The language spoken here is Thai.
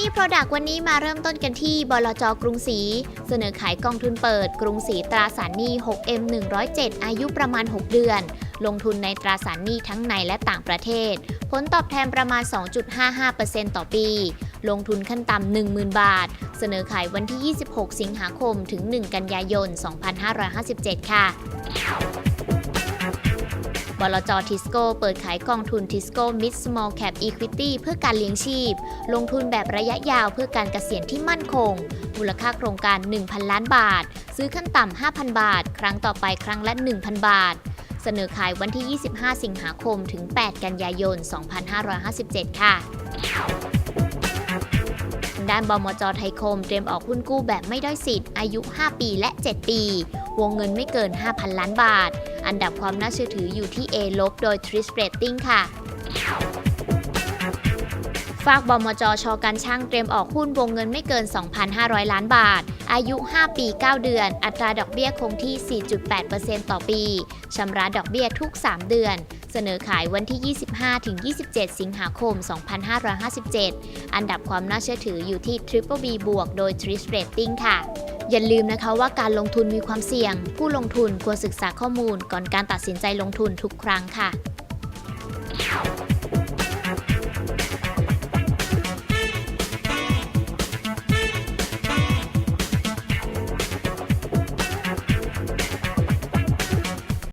Money Product วันนี้มาเริ่มต้นกันที่บลจกรุงศรีเสนอขายกองทุนเปิด กรุงศรีตราสารหนี้ 6M 107อายุประมาณ 6 เดือน ลงทุนในตราสารหนี้ทั้งในและต่างประเทศ ผลตอบแทนประมาณ 2.55%ต่อปี ลงทุนขั้นต่ำ10,000 บาท เสนอขายวันที่ 26 สิงหาคมถึง 1 กันยายน 2557 ค่ะ บลจทิสโก้เปิดขายกองทุนทิสโก้ Mid Small Cap Equity เพื่อการเลี้ยงชีพ ลงทุนแบบระยะยาวเพื่อการเกษียณที่มั่นคง มูลค่าโครงการ 1,000 ล้านบาท ซื้อขั้นต่ำ 5,000 บาท ครั้งต่อไปครั้งละ 1,000 บาท เสนอขายวันที่ 25 สิงหาคมถึง 8 กันยายน 2557 ค่ะทางด้านบมจไทยคมเตรียมออกหุ้นกู้แบบไม่ด้อยสิทธิ์อายุ 5 ปีและ 7 ปี วงเงินไม่เกิน 5,000 ล้านบาท อันดับความน่าเชื่อถืออยู่ที่ A ลบโดย Tris Rating ค่ะฝากบมจชการช่างเตรียมออกหุ้นวงเงินไม่เกิน 2,500 ล้านบาท อายุ 5 ปี 9 เดือน อัตราดอกเบี้ยคงที่ 4.8%ต่อปี ชำระดอกเบี้ยทุก 3 เดือน เสนอขายวันที่ 25-27 สิงหาคม 2557 อันดับความน่าเชื่อถืออยู่ที่ Triple B บวกโดย Tris Rating ค่ะ อย่าลืมนะคะว่าการลงทุนมีความเสี่ยง ผู้ลงทุนควรศึกษาข้อมูลก่อนการตัดสินใจลงทุนทุกครั้งค่ะ